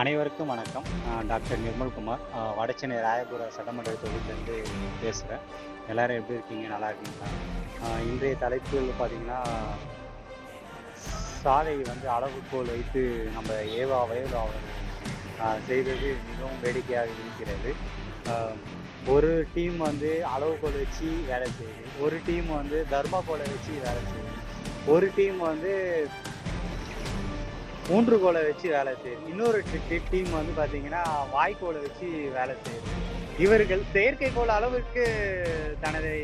அனைவருக்கும் வணக்கம். டாக்டர் நிர்மல்குமார் வடச்சென்னை ராயபுர சட்டமன்ற தொகுதியிலேருந்து பேசுகிறேன் எல்லாரும் எப்படி இருக்கீங்க? நல்லா இருக்கீங்களா? இன்றைய தலைப்புகள் பார்த்தீங்கன்னா சாலை வந்து அளவுகோல் வைத்து நம்ம ஏவா வயலா அவர் செய்தது மிகவும் வேடிக்கையாக இருக்கிறது. ஒரு டீம் வந்து அளவுகோல் வச்சு வேலை செய்யுது. ஒரு டீம் வந்து தர்மாகோலை வச்சு வேலை செய்யுது. ஒரு டீம் வந்து ஊன்றுகோலை வச்சு வேலை செய்யுது. இன்னொரு டீம் வந்து பார்த்தீங்கன்னா வாய்க்கோலை வச்சு வேலை செய்யுது. இவர்கள் செயற்கைக்கோள் அளவுக்கு தனதை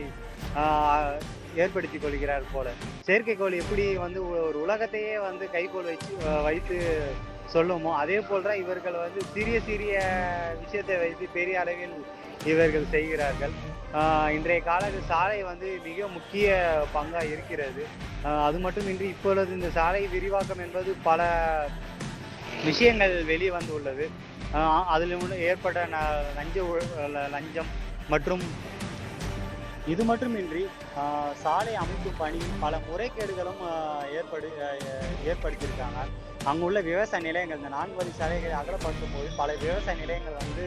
ஏற்படுத்தி ஏற்படுத்திக் கொள்கிறார் போல. செயற்கைக்கோள் எப்படி வந்து ஒரு உலகத்தையே வந்து கைக்கோள் வச்சு வைத்து சொல்லுமோ அதே போல் தான் இவர்கள் வந்து சிறிய சிறிய விஷயத்தை வைத்து பெரிய அளவில் இவர்கள் செய்கிறார்கள். இன்றைய கால சாலை வந்து மிக முக்கிய பங்காக இருக்கிறது. அது மட்டுமின்றி இப்பொழுது இந்த சாலை விரிவாக்கம் என்பது பல விஷயங்கள் வெளியே வந்துள்ளது. அதில் ஏற்பட்ட ந- லஞ்ச லஞ்சம் மற்றும் இது மட்டுமின்றி சாலை அமைப்பு பணி பல முறைகேடுகளும் ஏற்படு ஏற்படுத்தியிருக்காங்க ஏற்படுத்தியிருக்காங்க. அங்குள்ள விவசாய நிலையங்கள் இந்த நான்கு வழி சாலைகளை அகலப்படுத்தும் போது பல விவசாய நிலையங்கள் வந்து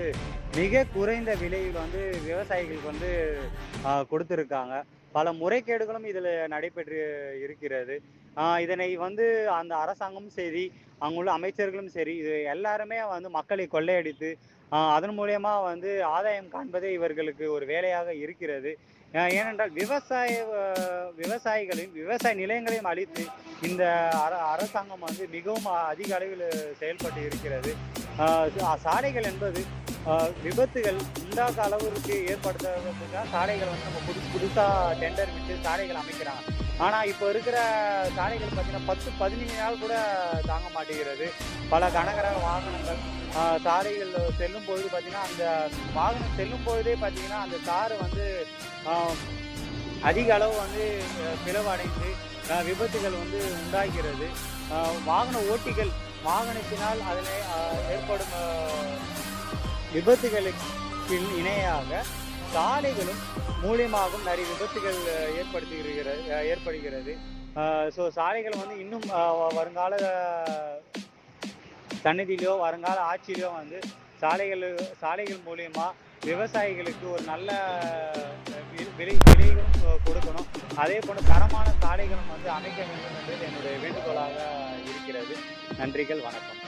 மிக குறைந்த விலையில் வந்து விவசாயிகளுக்கு வந்து கொடுத்துருக்காங்க. பல முறைகேடுகளும் இதில் நடைபெற்று இருக்கிறது. இதனை வந்து அந்த அரசாங்கமும் சரி அங்குள்ள அமைச்சர்களும் சரி இது எல்லாருமே வந்து மக்களை கொள்ளையடித்து அதன் மூலயமா வந்து ஆதாயம் காண்பதே இவர்களுக்கு ஒரு வேலையாக இருக்கிறது. ஏனென்றால் விவசாய விவசாயிகளையும் விவசாய நிலையங்களையும் அழித்து இந்த அரசாங்கம் வந்து மிகவும் அதிக அளவில் செயல்பட்டு இருக்கிறது. சாலைகள் என்பது விபத்துகள் உண்டாக அளவிற்கு ஏற்படுத்துறதுக்காக சாலைகள் வந்து நம்ம புதுசு புதுசாக டெண்டர் விட்டு சாலைகள் அமைக்கிறாங்க. ஆனால் இப்போ இருக்கிற சாலைகள் பார்த்தீங்கன்னா பத்து பதினஞ்சு நாள் கூட தாங்க மாட்டேங்கிறது. பல கனகர வாகனங்கள் சாலைகள் செல்லும் பொழுது பார்த்தீங்கன்னா அந்த வாகனம் செல்லும் பொழுதே பார்த்தீங்கன்னா அந்த கார் வந்து அதிக அளவு வந்து பிளவடைந்து விபத்துகள் வந்து உண்டாகிறது. வாகன ஓட்டிகள் வாகனத்தினால் அதில் ஏற்படும் விபத்துகளுக்கு இணையாக சாலைகளும் மூலியமாகவும் நிறைய விபத்துகள் ஏற்படுத்துகிறது ஏற்படுகிறது. ஸோ சாலைகள் வந்து இன்னும் வருங்கால சன்னதியிலோ வருங்கால ஆட்சியிலோ வந்து சாலைகள் சாலைகள் மூலியமாக விவசாயிகளுக்கு ஒரு நல்ல விலை விலைகளும் கொடுக்கணும். அதே போல தரமான சாலைகளும் வந்து அமைக்க வேண்டும் என்பது என்னுடைய வேண்டுகோளாக இருக்கிறது. நன்றிகள் வணக்கம்.